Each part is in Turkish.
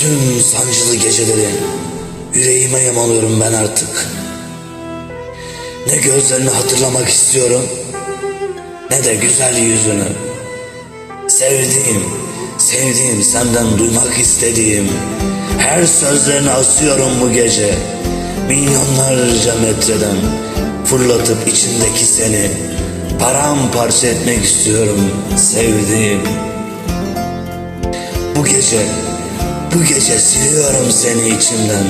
Tüm sancılı geceleri yüreğime yamalıyorum ben artık. Ne gözlerini hatırlamak istiyorum ne de güzel yüzünü. Sevdiğim, sevdiğim senden duymak istediğim her sözlerini asıyorum bu gece. Milyonlarca metreden fırlatıp içindeki seni paramparça etmek istiyorum sevdiğim. Bu gece, bu gece siliyorum seni içimden.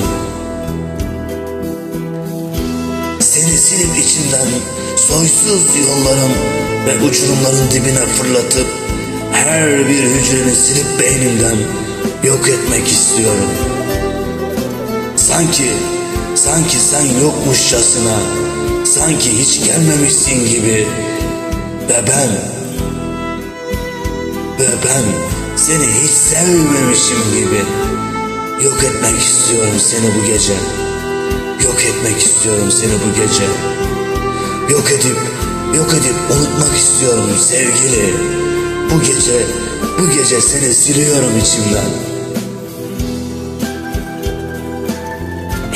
Seni silip içimden soysuz yolların ve uçurumların dibine fırlatıp her bir hücreni silip beynimden yok etmek istiyorum. Sanki, sanki sen yokmuşçasına, sanki hiç gelmemişsin gibi ve ben, ve ben seni hiç sevmemişim gibi yok etmek istiyorum seni bu gece. Yok etmek istiyorum seni bu gece. Yok edip, yok edip unutmak istiyorum sevgili. Bu gece, bu gece seni siliyorum içimden.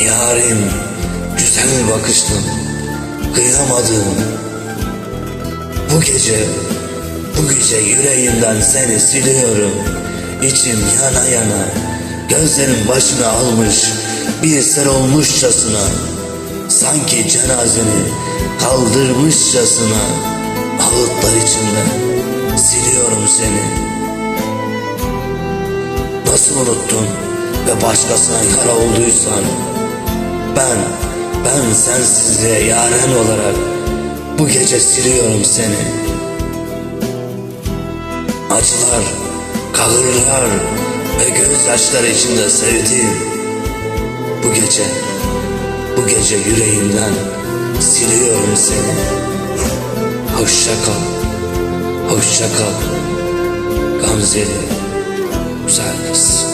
Yarim, güzel bakıştın, kıyamadım. Bu gece, bu gece yüreğimden seni siliyorum. İçim yana yana, gözlerim başını almış, bir ser olmuşçasına. Sanki cenazeni kaldırmışçasına ağıtlar içinde siliyorum seni. Nasıl unuttun ve başkasına yara olduysan ben, ben sensizliğe yaren olarak bu gece siliyorum seni. Acılar, kahırlar ve gözyaşları içinde sevdiğim bu gece, bu gece yüreğimden siliyorum seni. Hoşça kal, hoşça kal. Gamzeli, güzel kız.